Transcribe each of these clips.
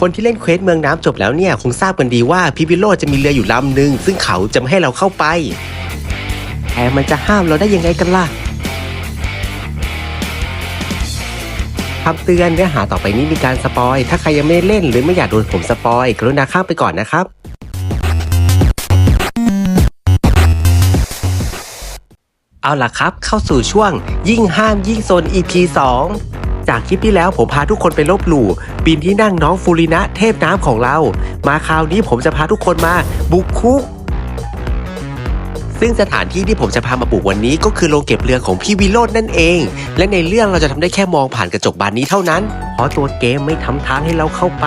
คนที่เล่นเควสเมืองน้ำจบแล้วเนี่ยคงทราบกันดีว่าพิพิโรธจะมีเรืออยู่ลำหนึ่งซึ่งเขาจะไม่ให้เราเข้าไปแต่มันจะห้ามเราได้ยังไงกันล่ะคำเตือนเนื้อหาต่อไปนี้มีการสปอย ถ้าใครยังไม่เล่นหรือไม่อยากโดนผมสปอยกรุณาข้ามไปก่อนนะครับเอาล่ะครับ เข้าสู่ช่วงยิ่งห้ามยิ่งโซน EP 2 จากคลิปที่แล้วผมพาทุกคนไปลบหลู่ปีนที่นั่งน้องฟูรินะเทพน้ำของเรา มาคราวนี้ผมจะพาทุกคนมาบุกคุก ซึ่งสถานที่ที่ผมจะพามาบุกวันนี้ก็คือโรงเก็บเรือของพี่วิโรจน์นั่นเอง และในเรื่องเราจะทำได้แค่มองผ่านกระจกบานนี้เท่านั้นเพราะตัวเกมไม่ทำทางให้เราเข้าไป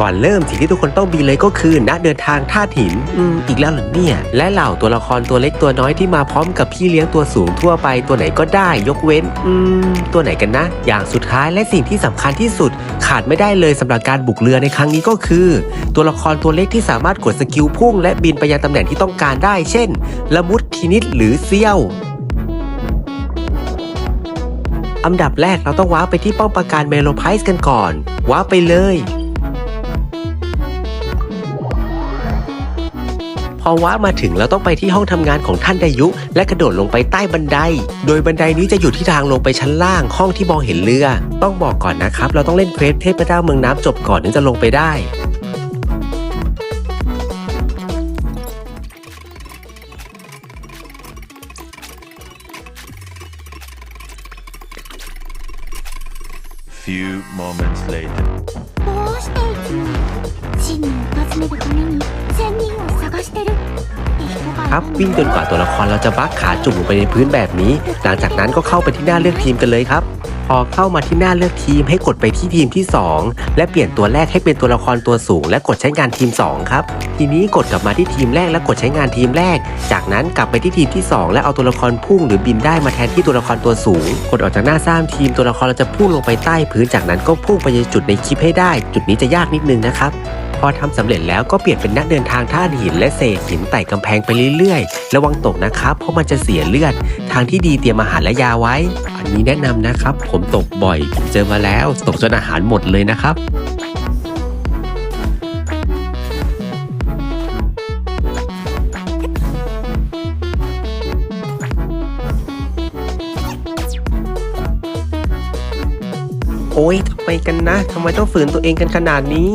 ก่อนเริ่มสิ่งที่ทุกคนต้องมีเลยก็คือณเดินทางท่าหินอืมอีกแล้วเหรอเนี่ย และเหล่าตัวละครตัวเล็กตัวน้อยที่มาพร้อมกับพี่เลี้ยงตัวสูงทั่วไปตัวไหนก็ได้ยกเว้น อืม ตัวไหนกันนะ อย่างสุดท้ายและสิ่งที่สำคัญที่สุด ขาดไม่ได้เลยสำหรับการบุกเรือในครั้งนี้ก็คือ ตัวละครตัวเล็กที่สามารถกดสกิลพุ่ง และบินไปยังตำแหน่งที่ต้องการได้ เช่น ละมุดทีนิดหรือเซี่ยวอันดับแรกเราต้องว้าไปที่ป้อมปราการเมโลไพส์กันก่อน ว้าไปเลย พอว้าร์ปมาถึงเราต้องไปที่ห้องทำงานของท่านดายุ และกระโดดลงไปใต้บันได โดยบันไดนี้จะอยู่ที่ทางลงไปชั้นล่างห้องที่มองเห็นเรือ ต้องบอกก่อนนะครับ เราต้องเล่นเควสเทพเจ้าเมืองน้ำจบก่อนถึงจะลงไปได้ Few moments later. ครับ วิ่งจนกว่าตัวละครเราจะบักขาจุ่มลงไปในพื้นแบบนี้ หลังจากนั้นก็เข้าไปที่หน้าเลือกทีมกันเลยครับ พอเข้ามาที่หน้าเลือกทีมให้กดไปที่ทีมที่ 2 และเปลี่ยนตัวแรกให้เป็นตัวละครตัวสูง และกดใช้งานทีม 2 ครับ ทีนี้กดกลับมาที่ทีมแรกและกดใช้งานทีมแรก จากนั้นกลับไปที่ทีมที่ 2 และเอาตัวละครพุ่งหรือบินได้มาแทนที่ตัวละครตัวสูง กดออกจากหน้าสร้างทีมตัวละครเราจะพุ่งลงไปใต้พื้นจากนั้นก็พุ่งไปยังจุดในคลิปให้ได้ จุดนี้จะยากนิดนึงนะครับ พอทำสำเร็จแล้วก็เปลี่ยนเป็นนักเดินทางท่าหินและเศษหินไต่กำแพงไปเรื่อยๆ ระวังตกนะครับ เพราะมันจะเสียเลือด ทางที่ดีเตรียมอาหารและยาไว้ อันนี้แนะนำนะครับ ผมตกบ่อยผมเจอมาแล้ว ตกจนอาหารหมดเลยนะครับโอ๊ยทำไมกันนะ ทำไมต้องฝืนตัวเองกันขนาดนี้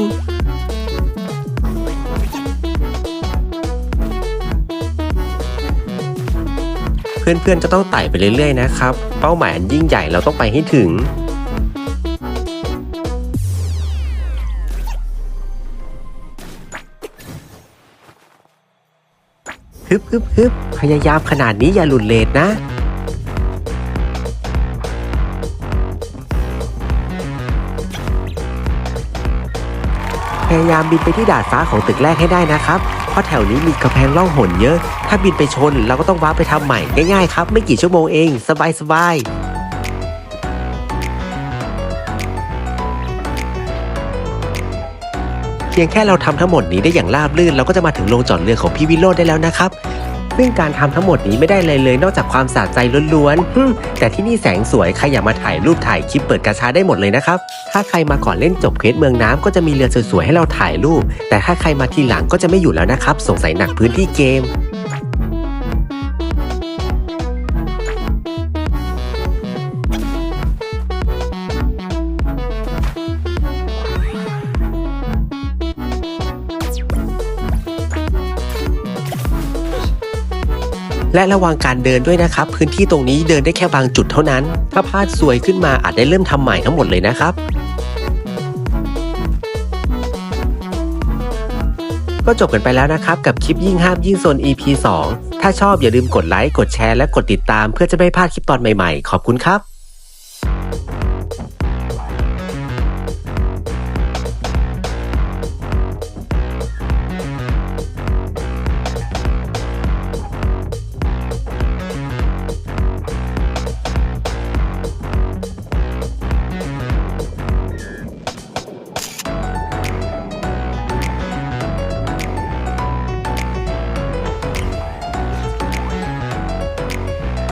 เพื่อนๆจะต้องไต่ไปเรื่อยๆนะครับ เป้าหมายอันยิ่งใหญ่เราต้องไปให้ถึงฮึบฮึบฮึบพยายามขนาดนี้อย่าหลุดเลทนะ ยายามบินไปที่ดาดฟ้าของตึกแรกให้ได้นะครับ เพราะแถวนี้มีกระแพงล่องหนเยอะ ถ้าบินไปชนเราก็ต้องว้าร์ปไปทำใหม่ง่ายๆครับ ไม่กี่ชั่วโมงเอง สบายสบายๆเพียงแค่เราทำทั้งหมดนี้ได้อย่างราบรื่น เราก็จะมาถึงโรงจอดเรือของพี่วิโรจน์ได้แล้วนะครับ ซึ่งการทำทั้งหมดนี้ไม่ได้เลยเลย นอกจากความสะใจล้วนๆแต่ที่นี่แสงสวยใครอยากมาถ่ายรูปถ่ายคลิปเปิดกระชาได้หมดเลยนะครับ ถ้าใครมาก่อนเล่นจบเควสเมืองน้ำก็จะมีเรือสวยๆให้เราถ่ายรูป แต่ถ้าใครมาทีหลังก็จะไม่อยู่แล้วนะครับสงสัยหนักพื้นที่เกม และระวังการเดินด้วยนะครับ พื้นที่ตรงนี้เดินได้แค่บางจุดเท่านั้น ถ้าพลาดซวยขึ้นมาอาจได้เริ่มทำใหม่ทั้งหมดเลยนะครับก็จบกันไปแล้วนะครับ กับคลิปยิ่งห้ามยิ่งโซน EP 2 ถ้าชอบอย่าลืมกดไลค์ กดแชร์และกดติดตามเพื่อจะไม่พลาดคลิปตอนใหม่ๆ ขอบคุณครับ